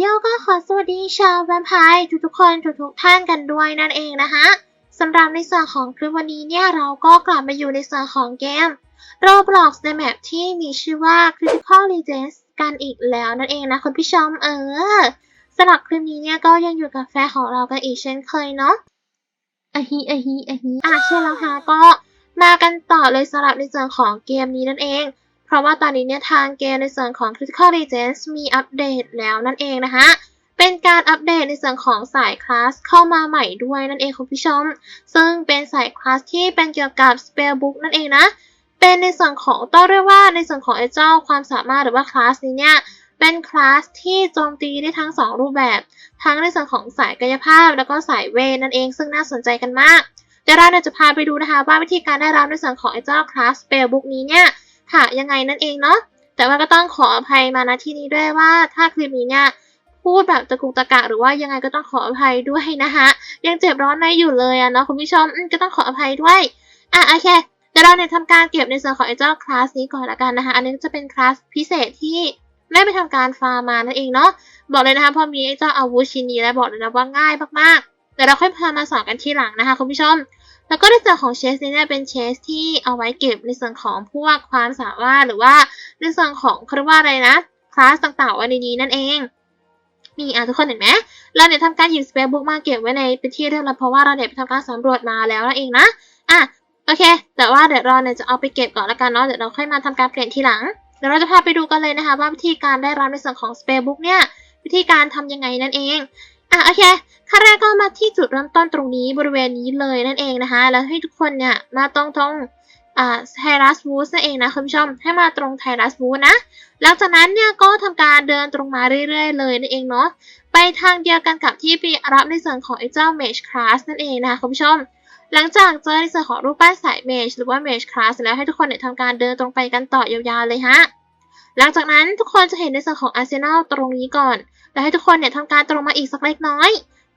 โยก็ขอสวัสดีชาวแวมไพร์ทุกๆคนทุกๆท่านกันด้วยนั่นเองนะคะสำหรับในส่วนของคลิปวันนี้เนี่ยเราก็กลับมาอยู่ในส่วนของเกม Roblox ในแมปที่มีชื่อว่า Critical Legends กันอีกแล้วนั่นเองนะคุณผู้ชมเออสำหรับคลิปนี้เนี่ยก็ยังอยู่กับแฟนของเรากันอีกเช่นเคยเนาะอะฮิอะฮิอะฮิอะใช่แล้วค่ะก็มากันต่อเลยสำหรับในส่วนของเกมนี้นั่นเองเพ ราะว่าตอนนี้เนี่ยทางเกมในส่วนของ Critical Legends มีอัปเดตแล้วนั่นเองนะคะเป็นการอัปเดตในส่วนของสายคลาสเข้ามาใหม่ด้วยนั่นเองคุณผู้ชม ซึ่งเป็นสายคลาสที่เป็นเกี่ยวกับ Spellbook นั่นเองนะ เป็นในส่วนของต้องเรียกว่าในส่วนของไอเจ้าความสามารถหรือว่าคลาสนี้เนี่ยเป็นคลาสที่โจมตีได้ทั้ง 2 รูปแบบ ทั้งในส่วนของสายกายภาพแล้วก็สายเวทนั่นเองซึ่งน่าสนใจกันมาก เดี๋ยวเราจะพาไปดูนะคะว่าวิธีการได้รับในส่วนของไอเจ้าคลาส Spellbook นี้เนี่ย ค่ะยังไงนั่นเองเนาะแต่ว่าก็ต้องขออภัยมาณที่นี้ด้วยว่าถ้าคลิปนี้เนี่ยพูดแบบตะกุกตะกะหรือว่ายังไงก็ต้องขออภัยด้วยนะคะยังเจ็บร้อนในอยู่เลยอะเนาะคุณผู้ชมก็ต้องขออภัยด้วยอะโอเคเดี๋ยวเราเนี่ยทำการเก็บในส่วนของไอ้เจ้าคลาสนี้ก่อนละกันนะคะ อันนี้จะเป็นคลาสพิเศษที่ไม่ไปทำการฟาร์มมานั่นเองเนาะบอกเลยนะคะพอมีไอ้เจ้าอาวุธชิ้นนี้แล้วบอกเลยนะว่าง่ายมากๆเดี๋ยวเราค่อยพามาสอนกันทีหลังนะคะคุณผู้ชม แล้วก็ในส่วนของเชสเนี่ยเป็นเชสที่เอาไว้เก็บในส่วนของพวกความสามารถหรือว่าในส่วนของเขาเรียกว่าอะไรนะคลาสต่างๆไว้ในนี้นั่นเองนี่อะทุกคนเห็นไหมเราเนี่ยทำการหยิบสเปรบุ๊กมาเก็บไว้ในเป็นที่เรียบร้อยเพราะว่าเราเนี่ยไปทำการสำรวจมาแล้วนั่นเองนะอะโอเค แต่ว่าเดี๋ยวเราเนี่ยจะเอาไปเก็บก่อนละกันเนาะเดี๋ยวเราค่อยมาทำการเปลี่ยนทีหลังเดี๋ยวเราจะพาไปดูกันเลยนะคะว่าวิธีการได้รับในส่วนของสเปรบุ๊กเนี่ยวิธีการทำยังไงนั่นเอง อะโอเคขั้นแรกก็มาที่จุดเริ่มต้นตรงนี้บริเวณนี้เลยนั่นเองนะคะ แล้วให้ทุกคนเนี่ยมาตรงตรงอ่าไทรัสวูสนั่นเองนะคุณผู้ชมให้มาตรงไทรัสวูสนะหลังจากนั้นเนี่ยก็ทำการเดินตรงมาเรื่อยๆ เลยนั่นเองเนาะไปทางเดียวกันกับที่ไปรับในส่วนของไอ้เจ้า Mage Class นั่นเองนะคะคุณผู้ชม หลังจากเจอในส่วนของรูปปั้นสาย Mage หรือว่า Mage Class แล้วให้ทุกคนเนี่ยทำการเดินตรงไปกันต่อยาวๆเลยฮะหลังจากนั้นทุกคนจะเห็นในส่วนของ Arsenal ตรงนี้ก่อน แล้วให้ทุกคนเนี่ยทำการตรงมาอีกสักเล็กน้อย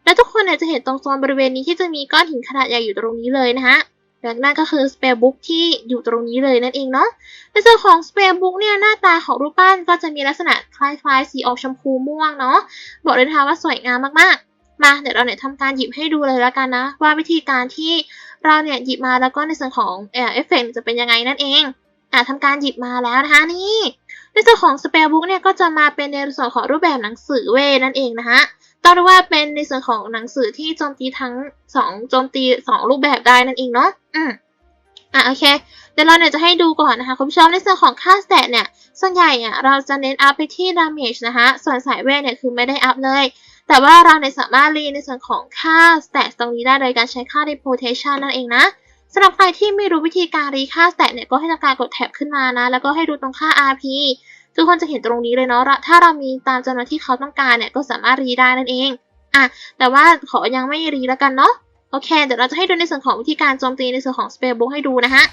และทุกคนเนี่ยจะเห็นตรงโซนบริเวณนี้ที่จะมีก้อนหินขนาดใหญ่อยู่ตรงนี้เลยนะฮะและนั่นก็คือ Spellbook ที่อยู่ตรงนี้เลยนั่นเองเนาะในส่วนของ Spellbook เนี่ยหน้าตาของรูปปั้นก็จะมีลักษณะคล้ายๆ สีออกชมพูม่วงเนาะบอกเลยนะคะว่าสวยงามมากๆ มาเดี๋ยวเราเนี่ยทำการหยิบให้ดูเลยแล้วกันนะ ว่าวิธีการที่เราเนี่ยหยิบมาแล้วก็ในส่วนของเอฟเฟกต์จะเป็นยังไงนั่นเอง อะทำการหยิบมาแล้วนะคะนี่ในส่วนของ Spellbook เนี่ยก็จะมาเป็นในส่วนของรูปแบบหนังสือเวนั่นเองนะคะต้องเรียกว่าเป็นในส่วนของหนังสือที่โจมตีทั้งสองโจมตีสองรูปแบบได้นั่นเองเนาะอืมอะโอเคเดี๋ยวเราเนี่ยจะให้ดูก่อนนะคะคุณผู้ชมในส่วนของค่าสเตตเนี่ยส่วนใหญ่อะเราจะเน้นอัพไปที่ damage นะคะส่วนสายเวทเนี่ยคือไม่ได้อัพเลย แต่ว่าเราเนี่ยสามารถรีในส่วนของค่า stat ตรงนี้ได้โดยการใช้ค่า reputation นั่นเองนะ สำหรับใครที่ไม่รู้วิธีการรีค่า stat เนี่ยก็ให้ทำการกดแท็บขึ้นมานะ แล้วก็ให้ดูตรงค่า RP ทุกคนจะเห็นตรงนี้เลยเนาะ ถ้าเรามีตามจำนวนที่เขาต้องการเนี่ยก็สามารถรีได้นั่นเอง อะ แต่ว่าขอยังไม่รีแล้วกันเนาะ โอเค เดี๋ยวเราจะให้ดูในส่วนของวิธีการโจมตีในส่วนของ spellbook ให้ดูนะฮะ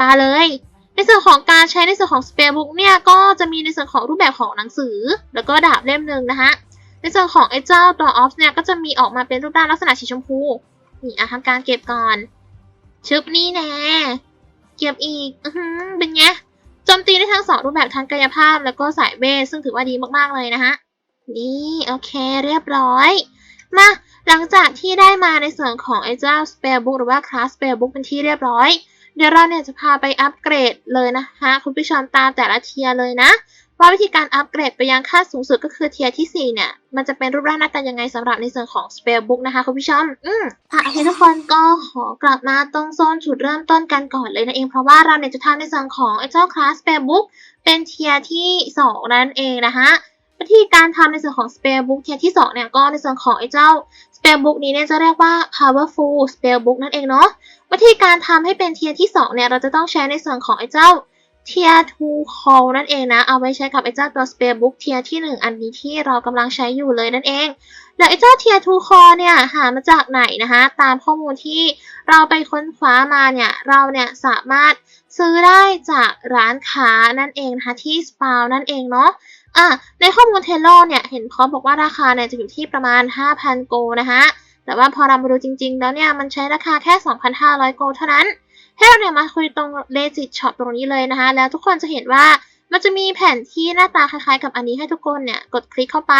มาเลย ในส่วนของการใช้ในส่วนของ spellbook เนี่ยก็จะมีในส่วนของรูปแบบของหนังสือ แล้วก็ดาบเล่มหนึ่งนะคะในส่วนของไอ้เจ้าตัว off เนี่ยก็จะมีออกมาเป็นรูปร่างลักษณะสีชมพู นี่อะทำการเก็บก่อน ชึบนี่แน่เก็บอีก อือเป็นไงโจมตีได้ทั้งสองรูปแบบทั้งกายภาพแล้วก็สายเวทซึ่งถือว่าดีมากๆเลยนะฮะ นี่โอเคเรียบร้อย มาหลังจากที่ได้มาในส่วนของไอ้เจ้า Spellbook หรือว่า Class Spellbook เป็นที่เรียบร้อย เดี๋ยวเราเนี่ยจะพาไปอัปเกรดเลยนะคะคุณผู้ชมตามแต่ละเทียเลยนะ ว่าวิธีการอัปเกรดไปยังขั้นสูงสุดก็คือเทียร์ที่ 4 เนี่ย มันจะเป็นรูปร่างหน้าตายังไงสำหรับในส่วนของ Spellbook นะคะคุณผู้ชม อืมค่ะโอเคทุกคนก็ขอกลับมาตรงโซนจุดเริ่มต้นกันก่อนเลยนะเอง เพราะว่าเราเนี่ยจะทำในส่วนของไอเจ้า Class Spellbook เป็นเทียร์ที่ 2 นั่นเองนะคะวิธีการทำในส่วนของ Spellbook เทียร์ที่ 2 เนี่ยก็ในส่วนของไอ้เจ้า Spellbook นี้เนี่ยจะเรียกว่า Powerful Spellbook นั่นเองเนาะวิธีการทำให้เป็นเทียร์ที่ 2 เนี่ยเราจะต้องใช้ในส่วนของไอ้เจ้า Tier 2 Call นั่นเองนะ เอาไว้ใช้กับไอ้เจ้าตัว Spellbook เทียร์ที่ 1 อันนี้ที่เรากำลังใช้อยู่เลยนั่นเองแล้วไอ้เจ้า Tier 2 Call เนี่ยหามาจากไหนนะคะตามข้อมูลที่เราไปค้นคว้ามาเนี่ยเราเนี่ยสามารถซื้อได้จากร้านค้านั่นเองนะคะที่ spaw นั่นเองเนาะอะในข้อมูลเทโลเนี่ยเห็นเขาบอกว่าราคาเนี่ยจะอยู่ที่ประมาณ 5,000 โกนะคะแต่ว่าพอเรามาดูจริง ๆ แล้วเนี่ยมันใช้ราคาแค่ 2,500 โกเท่านั้น ให้เราเนี่ยมาคุยตรง Legit Shop ตรงนี้เลยนะคะ แล้วทุกคนจะเห็นว่ามันจะมีแผ่นที่หน้าตาคล้ายๆ กับอันนี้ให้ทุกคนเนี่ยกดคลิกเข้าไป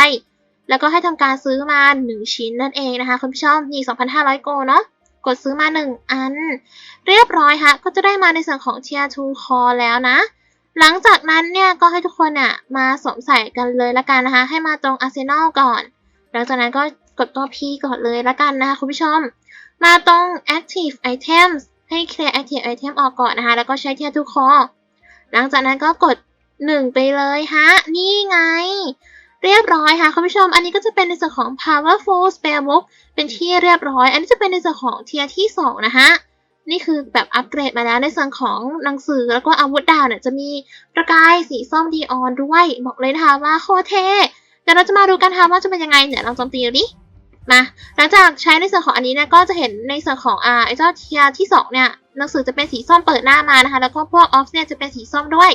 แล้วก็ให้ทำการซื้อมา 1 ชิ้นนั่นเองนะคะคุณผู้ชมนี่2,500 โกเนาะกดซื้อมา 1 อัน เรียบร้อยฮะก็จะได้มาในส่วนของ Tier 2 Core แล้วนะ หลังจากนั้นเนี่ยก็ให้ทุกคนเนี่ยมาสวมใส่กันเลยละกันนะคะ ให้มาตรง Arsenal ก่อน หลังจากนั้นก็กดตัว P ก่อนเลยละกันนะคะคุณผู้ชม มาตรง Active Items ให้ Clear Active Item ออกก่อนนะคะ แล้วก็ใช้ Tier 2 Core หลังจากนั้นก็กด 1 ไปเลยฮะ นี่ไง เรียบร้อยค่ะคุณผู้ชม อันนี้ก็จะเป็นในส่วนของ Powerful Spellbook เป็นที่เรียบร้อย อันนี้จะเป็นในส่วนของเทียร์ที่ 2 นะคะนี่คือแบบอัปเกรดมาแล้วในส่วนของหนังสือแล้วก็อาวุธดาวเนี่ยจะมีประกายสีส้มดีออนด้วย บอกเลยนะคะว่าโคตรเท่เดี๋ยวเราจะมาดูกันค่ะว่าจะเป็นยังไงเนี่ยลองโจมตีดูดิ มาหลังจากใช้ในส่วนของอันนี้นี่ยก็จะเห็นในส่วนของอ่าไอ้เจ้าเทียที่2เนี่ยหนังสือจะเป็นสีส้มเปิดหน้ามานะคะ แล้วก็พวกออฟเนี่ยจะเป็นสีส้มด้วย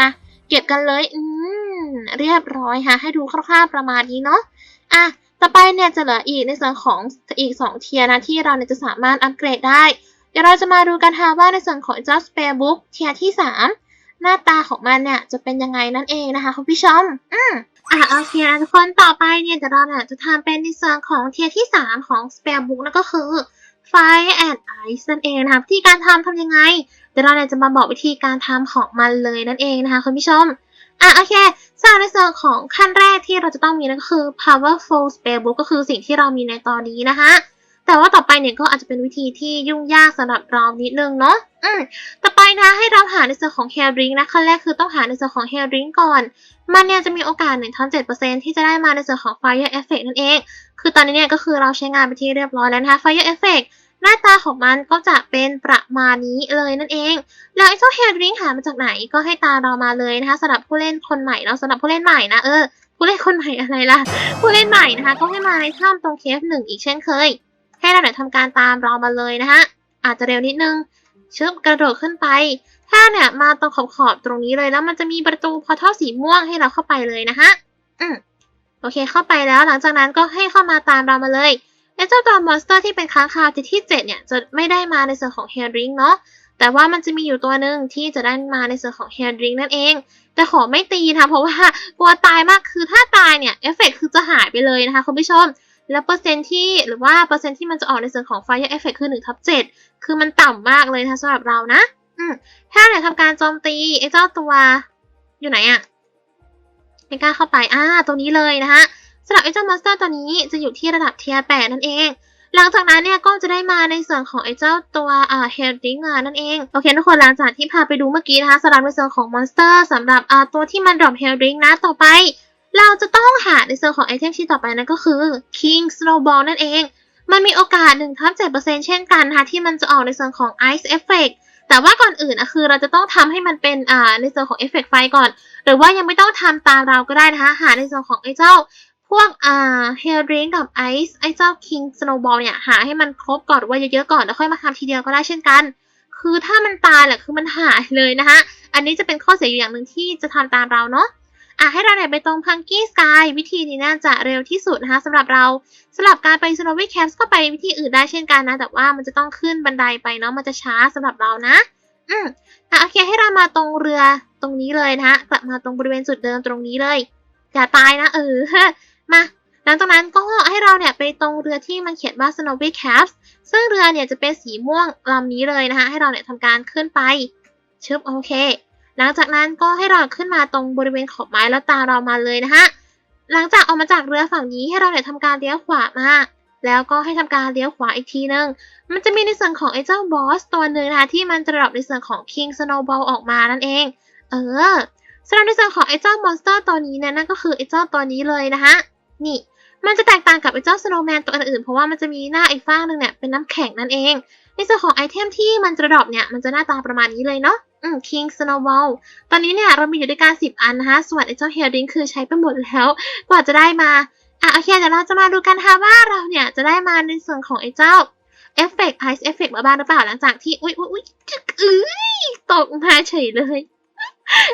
มาเก็บกันเลยอืมเรียบร้อยค่ะ ให้ดูคร่าวๆประมาณนี้เนาะอะต่อไปเนี่ยจะเหลืออีกในส่วนของอีก 2 เทียนะที่เราเนี่ยจะสามารถอัปเกรดได้ เดี๋ยวเราจะมาดูกันค่ะว่าในส่วนของเจ้า Spare Book เทียที่ 3 หน้าตาของมันเนี่ยจะเป็นยังไงนั่นเองนะคะคุณผู้ชมอืม อะโอเคนะทุกคนต่อไปเนี่ยเดี๋ยวเราเนี่ยจะทำเป็นในส่วนของเทียที่ 3 ของ Spare Book นั่นก็คือ Fire and Ice นั่นเองนะคะวิธีการทำทำยังไง เดี๋ยวเราเนี่ยจะมาบอกวิธีการทำของมันเลยนั่นเองนะคะคุณผู้ชมอะโอเคสำหรับในส่วนของขั้นแรกที่เราจะต้องมีนั่นก็คือ powerful Spare Book ก็คือสิ่งที่เรามีในตอนนี้นะคะ แต่ว่าต่อไปเนี่ยก็อาจจะเป็นวิธีที่ยุ่งยากสำหรับเรานิดนึงเนาะอืมต่อไปนะให้เราหาในส่วนของ hair ring นะขั้นแรกคือต้องหาในส่วนของ hair ring ก่อน มันเนี่ยจะมีโอกาส1ทับ7%ที่จะได้มาในส่วนของ fire effect นั่นเอง คือตอนนี้เนี่ยก็คือเราใช้งานไปที่เรียบร้อยแล้วนะคะ fire effect หน้าตาของมันก็จะเป็นประมาณนี้เลยนั่นเอง แล้วไอ้เจ้า hair ring หามาจากไหนก็ให้ตาเรามาเลยนะคะสำหรับผู้เล่นคนใหม่เนาะสำหรับผู้เล่นใหม่นะเออผู้เล่นคนใหม่อะไรล่ะ ผู้เล่นใหม่นะคะ ก็ให้มาในถ้ำตรงเคฟหนึ่งอีกเช่นเคย ให้เราเนี่ยทำการตามเรามาเลยนะคะอาจจะเร็วนิดนึงชึบกระโดดขึ้นไป ถ้าเนี่ยมาตรงขอบขอบๆตรงนี้เลยแล้วมันจะมีประตูพอท่อสีม่วงให้เราเข้าไปเลยนะคะอืมโอเคเข้าไปแล้วหลังจากนั้นก็ให้เข้ามาตามเรามาเลยไอ้เจ้าตัวมอนสเตอร์ที่เป็นค้างคาวที่ที่7เนี่ยจะไม่ได้มาในส่วนของ hair ring เนาะแต่ว่ามันจะมีอยู่ตัวหนึ่งที่จะได้มาในส่วนของ hair drink นั่นเอง แต่ขอไม่ตีนะเพราะว่ากลัวตายมากคือถ้าตายเนี่ยเอฟเฟกคือจะหายไปเลยนะคะคุณผู้ชม แล้วเปอร์เซ็นต์ที่หรือว่าเปอร์เซ็นต์ที่มันจะออกในส่วนของ fire effect คือ1ทับ7คือมันต่ำมากเลยนะสำหรับเรานะอืมถ้าเนี่ยทำการโจมตีไอ้เจ้าตัวอยู่ไหนอะไม่กล้าเข้าไปอ่าตัวนี้เลยนะคะสำหรับไอ้เจ้ามอนสเตอร์ตัวนี้จะอยู่ที่ระดับเทียร์8นั่นเอง หลังจากนั้นเนี่ยก็จะได้มาในส่วนของไอ้เจ้าตัวอ่าเฮลดิงานั่นเอง โอเคทุกคนหลังจากที่พาไปดูเมื่อกี้นะคะสำหรับในส่วนของมอนสเตอร์สำหรับอ่าตัวที่มันดรอปเฮลดิงนะต่อไป เราจะต้องหาในส่วนของไอเทมที่ต่อไปนั่นก็คือ King Snowball นั่นเอง มันมีโอกาส1ทับ7%เช่นกันนะคะที่มันจะออกในส่วนของ Ice Effect แต่ว่าก่อนอื่นอะคือเราจะต้องทำให้มันเป็นอ่าในส่วนของเอฟเฟกต์ไฟก่อน หรือว่ายังไม่ต้องทำตามเราก็ได้นะคะหาในส่วนของไอ้เจ้า พวกอ่าเฮลริงกับไอซ์ไอเจ้าคิงสโนว์บอลเนี่ยหาให้มันครบก่อนว่าเยอะๆก่อนแล้วค่อยมาทำทีเดียวก็ได้เช่นกัน คือถ้ามันตายแหละคือมันหายเลยนะคะอันนี้จะเป็นข้อเสียอยู่อย่างหนึ่งที่จะทำตามเราเนาะ อะให้เราเนี่ยไปตรงพังกี้สกายวิธีนี้น่าจะเร็วที่สุดนะคะสำหรับเราสำหรับการไปสโนวี่แคมป์ก็ไปวิธีอื่นได้เช่นกันนะ แต่ว่ามันจะต้องขึ้นบันไดไปเนาะมันจะช้าสำหรับเรานะ อืมอะโอเคให้เรามาตรงเรือตรงนี้เลยนะคะกลับมาตรงบริเวณจุดเดิมตรงนี้เลย อย่าตายนะ เออมาหลังจากนั้นก็ให้เราเนี่ยไปตรงเรือที่มันเขียนว่า Snowy Caps ซึ่งเรือเนี่ยจะเป็นสีม่วงลำนี้เลยนะคะให้เราเนี่ยทำการขึ้นไปชึบโอเค หลังจากนั้นก็ให้เราขึ้นมาตรงบริเวณขอบไม้แล้วตามเรามาเลยนะคะหลังจากออกมาจากเรือฝั่งนี้ให้เราเนี่ยทำการเลี้ยวขวามาแล้วก็ให้ทำการเลี้ยวขวาอีกทีนึง มันจะมีในส่วนของไอ้เจ้าบอสตัวหนึ่งนะคะที่มันจะดรอปในส่วนของ King Snowball ออกมานั่นเอง เออสำหรับในส่วนของไอ้เจ้ามอนสเตอร์ตัวนี้เนยนั่นก็คือไอ้เจ้าตัวนี้เลยนะคะ นี่ มันจะแตกต่างกับไอ้เจ้าสโนว์แมนตัวอื่นๆ เพราะว่ามันจะมีหน้าไอ้ฟ้างหนึ่งเนี่ยเป็นน้ำแข็งนั่นเอง ในส่วนของไอเทมที่มันจะดรอปเนี่ยมันจะหน้าตาประมาณนี้เลยเนาะ อืม King Snowball ตอนนี้เนี่ยเรามีอยู่ด้วยกัน10อันนะคะ ส่วนไอ้เจ้าเฮลดิงคือใช้ไปหมดแล้ว กว่าจะได้มา อะโอเคเดี๋ยวเราจะมาดูกันค่ะว่าเราเนี่ยจะได้มาในส่วนของไอ้เจ้าเอฟเฟกต์ไอซ์เอฟเฟกต์มาบ้างหรือเปล่าหลังจากที่ อุ๊ยอุ๊ยอุ๊ยจึ๊กเอ้ยตกมาเฉยเลย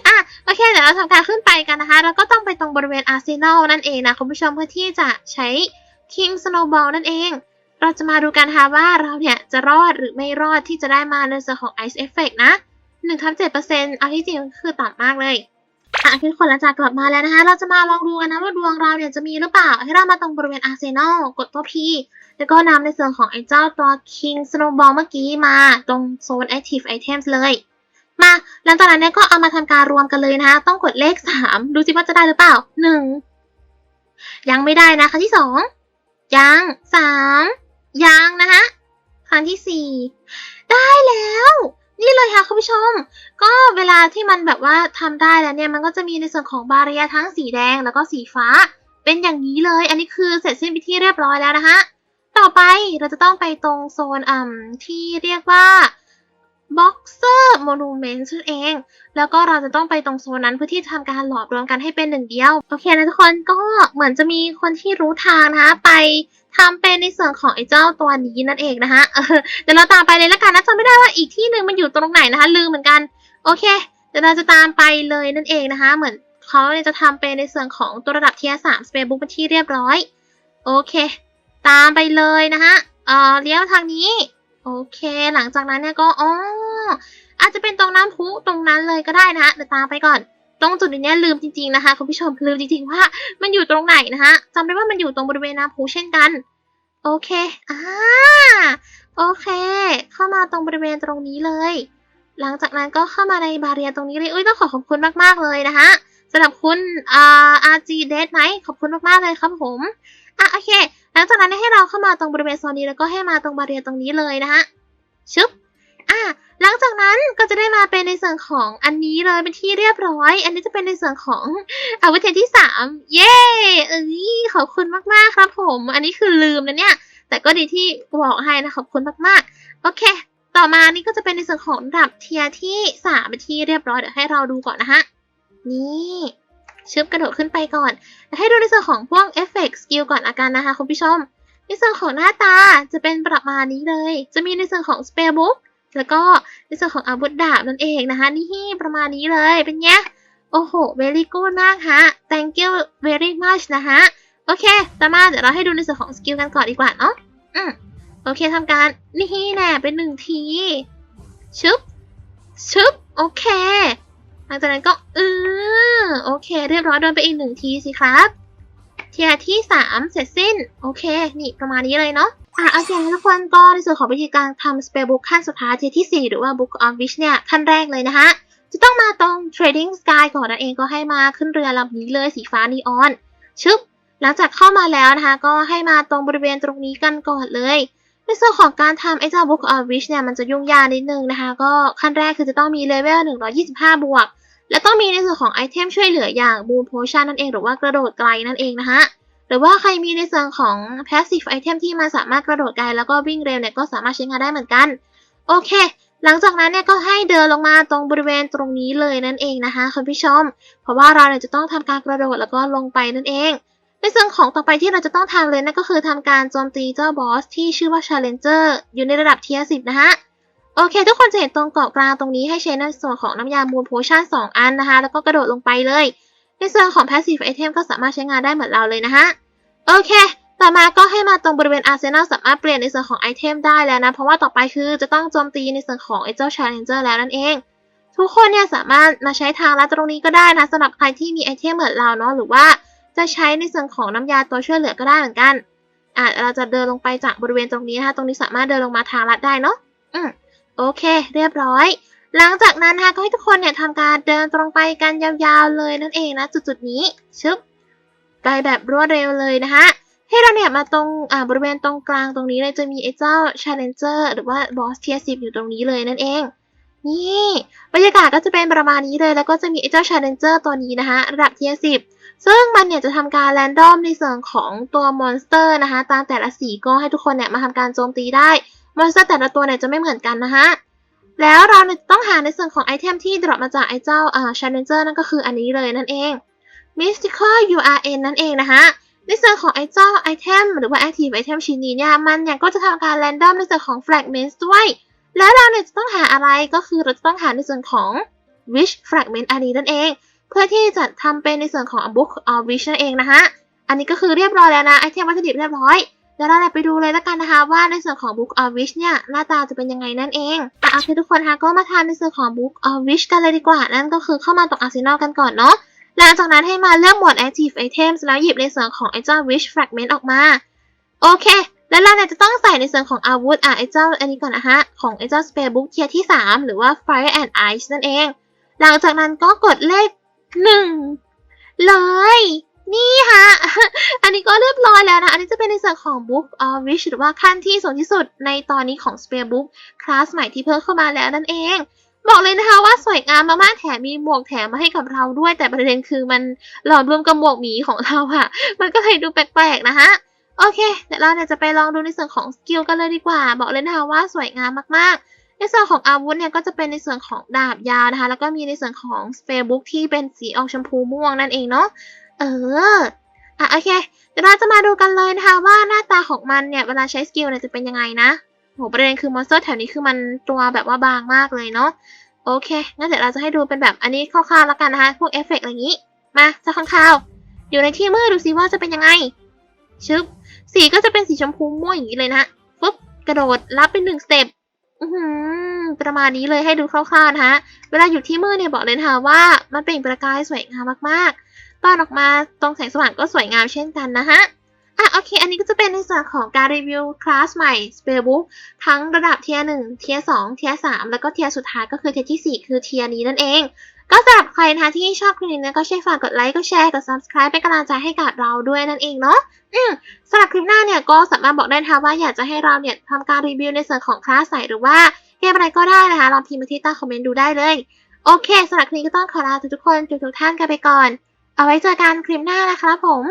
อะโอเคเดี๋ยวเราทำการขึ้นไปกันนะคะ แล้วก็ต้องไปตรงบริเวณอาร์เซนอลนั่นเองนะคุณผู้ชมเพื่อที่จะใช้ King Snowball นั่นเอง เราจะมาดูกันค่ะว่าเราเนี่ยจะรอดหรือไม่รอดที่จะได้มาในส่วนของ Ice Effect นะ 1ทับ7%เปอร์เซ็นต์เอาที่จริงคือต่ำมากเลยอะทุกคนหลังจากกลับมาแล้วนะคะ เราจะมาลองดูกันนะว่าดวงเราเนี่ยจะมีหรือเปล่า ให้เรามาตรงบริเวณอาร์เซนอลกดตัว P แล้วก็นำในส่วนของไอ้เจ้าตัว King Snowball เมื่อกี้มาตรงโซน Active Items เลย มาหลังจากนั้นเนี่ยก็เอามาทำการรวมกันเลยนะคะ ต้องกดเลข 3 ดูสิว่าจะได้หรือเปล่า 1 ยังไม่ได้นะครั้งที่ 2 ยัง 3 ยังนะคะครั้งที่ 4 ได้แล้ว นี่เลยค่ะคุณผู้ชม ก็เวลาที่มันแบบว่าทำได้แล้วเนี่ยมันก็จะมีในส่วนของบาเรียทั้งสีแดงแล้วก็สีฟ้า เป็นอย่างนี้เลย อันนี้คือเสร็จสิ้นพิธีเรียบร้อยแล้วนะคะต่อไปเราจะต้องไปตรงโซนอ่ำที่เรียกว่า Boxer Monument นั่นเอง แล้วก็เราจะต้องไปตรงโซนนั้นเพื่อที่ทำการหลอมรวมกันให้เป็นหนึ่งเดียว โอเคนะทุกคนก็เหมือนจะมีคนที่รู้ทางนะคะไป ทำเป็นในส่วนของไอ้เจ้าตัวนี้นั่นเองนะคะเออเดี๋ยวเราตามไปเลยละกันนะจำไม่ได้ว่าอีกที่หนึ่งมันอยู่ตรงไหนนะคะ ลืมเหมือนกัน โอเค เดี๋ยวเราจะตามไปเลยนั่นเองนะคะ เหมือนเขาเนี่ยจะทำเป็นในส่วนของตัวระดับเทียสามสเปรบุ๊กเป็นที่เรียบร้อย โอเค ตามไปเลยนะคะเอ่อเลี้ยวทางนี้ โอเค หลังจากนั้นเนี่ยก็อ๋ออาจจะเป็นตรงน้ำพุตรงนั้นเลยก็ได้นะคะเดี๋ยวตามไปก่อน ตรงจุดนี้ลืมจริงๆนะคะ คุณผู้ชมลืมจริงๆว่า มันอยู่ตรงไหนนะคะจำได้ว่ามันอยู่ตรงบริเวณน้ำพุเช่นกัน โอเคอ่าโอเค เข้ามาตรงบริเวณตรงนี้เลย หลังจากนั้นก็เข้ามาในบาเรียตรงนี้เลยอุ้ยต้องขอขอบคุณมากๆเลยนะคะสำหรับคุณอ่า RG Dead Night ขอบคุณมากๆเลยครับผมอะโอเค หลังจากนั้นให้เราเข้ามาตรงบริเวณโซนนี้แล้วก็ให้มาตรงบาเรียตรงนี้เลยนะคะชึบ อะหลังจากนั้นก็จะได้มาเป็นในส่วนของอันนี้เลยเป็นที่เรียบร้อย อันนี้จะเป็นในส่วนของอาวุธที่สามเย้เอ้ยขอบคุณมากๆครับผม อันนี้คือลืมนะเนี่ย แต่ก็ดีที่บอกให้นะขอบคุณมากๆ โอเค ต่อมานี่ก็จะเป็นในส่วนของดับเทียที่สามเป็นที่เรียบร้อยเดี๋ยวให้เราดูก่อนนะฮะนี่ชึบกระโดดขึ้นไปก่อน ให้ดูในส่วนของพวกเอฟเฟกต์สกิลก่อนอากันนะคะคุณผู้ชมในส่วนของหน้าตาจะเป็นประมาณนี้เลย จะมีในส่วนของสเปรย์บุ๊ก แล้วก็ในส่วนของอาวุธดาบนั่นเองนะคะ นี่ประมาณนี้เลยเป็นไงโอ้โห very good มากฮะ thank you very much นะคะโอเค ต่อมาเดี๋ยวเราให้ดูในส่วนของสกิลกันก่อนดีกว่าเนาะอืมโอเคทำการนี่แน่เป็นหนึ่งทีชึบชึบโอเค หลังจากนั้นก็เออโอเค เรียบร้อยโดนไปอีกหนึ่งทีสิครับ เทียที่สามเสร็จสิ้น โอเค นี่ประมาณนี้เลยเนาะ อะโอเคทุกคนก็ในส่วนของวิธีการทำ spell book ขั้นสุดท้ายที่ 4 หรือว่า book of wish เนี่ย ขั้นแรกเลยนะคะ จะต้องมาตรง trading sky ก่อนนั่นเองก็ให้มาขึ้นเรือลำนี้เลยสีฟ้านีออน ชึบ หลังจากเข้ามาแล้วนะคะ ก็ให้มาตรงบริเวณตรงนี้กันก่อนเลย ในส่วนของการทำไอ้เจ้า Book of Wish เนี่ย มันจะยุ่งยากนิดนึงนะคะ ก็ขั้นแรกคือจะต้องมีเลเวล125 บวก และต้องมีในส่วนของไอเทมช่วยเหลืออย่าง Moon Potion นั่นเองหรือว่ากระโดดไกลนั่นเองนะคะ หรือว่าใครมีในส่วนของ Passive Item ที่มันสามารถกระโดดไกลแล้วก็วิ่งเร็วเนี่ยก็สามารถใช้งานได้เหมือนกัน โอเค หลังจากนั้นเนี่ยก็ให้เดินลงมาตรงบริเวณตรงนี้เลยนั่นเองนะคะคุณผู้ชม เพราะว่าเราเนี่ยจะต้องทำการกระโดดแล้วก็ลงไปนั่นเองในส่วนของต่อไปที่เราจะต้องทำเลยนั่นก็คือทำการโจมตีเจ้าบอสที่ชื่อว่า Challenger อยู่ในระดับเทียร์10 นะฮะโอเค ทุกคนจะเห็นตรงเกาะกลางตรงนี้ให้ใช้ในส่วนของน้ำยามูลโพชั่น2 อันนะคะ แล้วก็กระโดดลงไปเลย ในส่วนของ Passive Item ก็สามารถใช้งานได้เหมือนเราเลยนะฮะ โอเค ต่อมาก็ให้มาตรงบริเวณ Arsenal สามารถเปลี่ยนในส่วนของไอเทมได้แล้วนะ เพราะว่าต่อไปคือจะต้องโจมตีในส่วนของไอเจ้า Challenger แล้วนั่นเอง ทุกคนเนี่ยสามารถมาใช้ทางลัดตรงนี้ก็ได้นะสำหรับใครที่มีไอเทมเหมือนเราเนาะหรือว่าจะใช้ในส่วนของน้ำยาตัวช่วยเหลือก็ได้เหมือนกันอะเราจะเดินลงไปจากบริเวณตรงนี้นะคะ ตรงนี้สามารถเดินลงมาทางลัดได้เนาะอืมโอเค เรียบร้อย หลังจากนั้นนะคะก็ให้ทุกคนเนี่ยทำการเดินตรงไปกันยาวๆเลยนั่นเองนะจุดๆนี้ชึบไปแบบรวดเร็วเลยนะคะให้เราเนี่ยมาตรงอ่าบริเวณตรงกลางตรงนี้เลยจะมีไอ้เจ้า Challenger หรือว่า Boss Tier 10 อยู่ตรงนี้เลยนั่นเอง นี่บรรยากาศก็จะเป็นประมาณนี้เลย แล้วก็จะมีไอ้เจ้า Challenger ตัวนี้นะคะระดับ Tier 10 ซึ่งมันเนี่ยจะทำการแรนดอมในส่วนของตัวมอนสเตอร์นะคะตามแต่ละสีก็ให้ทุกคนเนี่ยมาทำการโจมตีได้ มอนสเตอร์แต่ละตัวเนี่ยจะไม่เหมือนกันนะคะ แล้วเราต้องหาในส่วนของไอเทมที่ดรอปมาจากไอเจ้าอ่า Challenger นั่นก็คืออันนี้เลยนั่นเอง Mystical URN นั่นเองนะคะในส่วนของไอเจ้าไอเทมหรือว่า Active Item ชิ้นนี้เนี่ยมันเนี่ยก็จะทำการ random ในส่วนของ Fragments ด้วย แล้วเราเนี่ยจะต้องหาอะไรก็คือเราจะต้องหาในส่วนของ Wish Fragment อันนี้นั่นเอง เพื่อที่จะทำเป็นในส่วนของ Book of Wish นั่นเองนะคะอันนี้ก็คือเรียบร้อยแล้วนะไอเทมวัตถุดิบเรียบร้อย เดี๋ยวเราไปดูเลยแล้วกันนะคะ ว่าในส่วนของ Book of Wish เนี่ย หน้าตาจะเป็นยังไงนั่นเองอะโอเคทุกคนคะก็มาทำในส่วนของ Book of Wish กันเลยดีกว่า นั่นก็คือเข้ามาตรง Arsenal กันก่อนเนาะหลังจากนั้นให้มาเลือกหมวด Active Items แล้วหยิบในส่วนของไอ้เจ้า Wish Fragment ออกมา โอเค แล้วเราเนี่ยจะต้องใส่ในส่วนของอาวุธอะไอ้เจ้าอันนี้ก่อนนะฮะ ของไอ้เจ้า Spell Book เทียที่ 3 หรือว่า Fire and Ice นั่นเอง หลังจากนั้นก็กดเลขหนึ่งเลย นี่ฮะ อันนี้ก็เรียบร้อยแล้วนะ อันนี้จะเป็นในส่วนของ Book of Wish หรือว่าขั้นที่สูงที่สุดในตอนนี้ของ Spell Book คลาสใหม่ที่เพิ่มเข้ามาแล้วนั่นเอง บอกเลยนะคะว่าสวยงามมากๆ แถมมีหมวกแถมมาให้กับเราด้วย แต่ประเด็นคือมันหลอมรวมกับหมวกหมีของเราค่ะมันก็เลยดูแปลกๆนะฮะ โอเค เดี๋ยวเราเนี่ยจะไปลองดูในส่วนของสกิลกันเลยดีกว่า บอกเลยนะคะว่าสวยงามมากๆในส่วนของอาวุธเนี่ยก็จะเป็นในส่วนของดาบยาวนะคะ แล้วก็มีในส่วนของสเปรย์บุ๊กที่เป็นสีออกชมพูม่วงนั่นเองเนาะ เออ อะโอเค เดี๋ยวเราจะมาดูกันเลยนะคะว่าหน้าตาของมันเนี่ยเวลาใช้สกิลเนี่ยจะเป็นยังไงนะโหประเด็นคือมอนสเตอร์แถวนี้คือมันตัวแบบว่าบางมากเลยเนาะโอเค งั้นเดี๋ยวเราจะให้ดูเป็นแบบอันนี้คร่าวๆแล้วกันนะคะ พวกเอฟเฟกต์อะไรงนี้ มาจะข้างข่าวอยู่ในที่มืดดูซิว่าจะเป็นยังไง ชึบ สีก็จะเป็นสีชมพูม่วงอย่างนี้เลยนะปุ๊บ กระโดดรับเป็นหนึ่งสเต็ปอือหือประมาณนี้เลยให้ดูคร่าวๆนะคะ เวลาอยู่ที่มืดเนี่ยบอกเลยนะคะว่ามันเปล่งประกายสวยงามมากๆ ตอนออกมาตรงแสงสว่างก็สวยงามเช่นกันนะฮะอะโอเค อันนี้ก็จะเป็นในส่วนของการรีวิวคลาสใหม่ Spellbook ทั้งระดับเทียร์หนึ่งเทียร์สองเทียร์สามแล้วก็เทียร์สุดท้ายก็คือเทียร์ที่สี่คือเทียร์นี้นั่นเอง ก็สำหรับใครนะคะที่ชอบคลิปนี้นะก็ช่วยฝากกดไลค์กดแชร์กด subscribe เป็นกำลังใจให้กับเราด้วยนั่นเองเนาะอืมสำหรับคลิปหน้าเนี่ยก็สามารถบอกได้นะคะว่าอยากจะให้เราเนี่ยทำการรีวิวในส่วนของคลาสไหนหรือว่าเกมอะไรก็ได้นะคะลองพิมพ์มาที่ใต้คอมเมนต์ดูได้เลย โอเคสำหรับคลิปนี้ก็ต้องขอลาทุกๆคนทุกท่านกันไปก่อน เอาไว้เจอกันคลิปหน้านะคะผม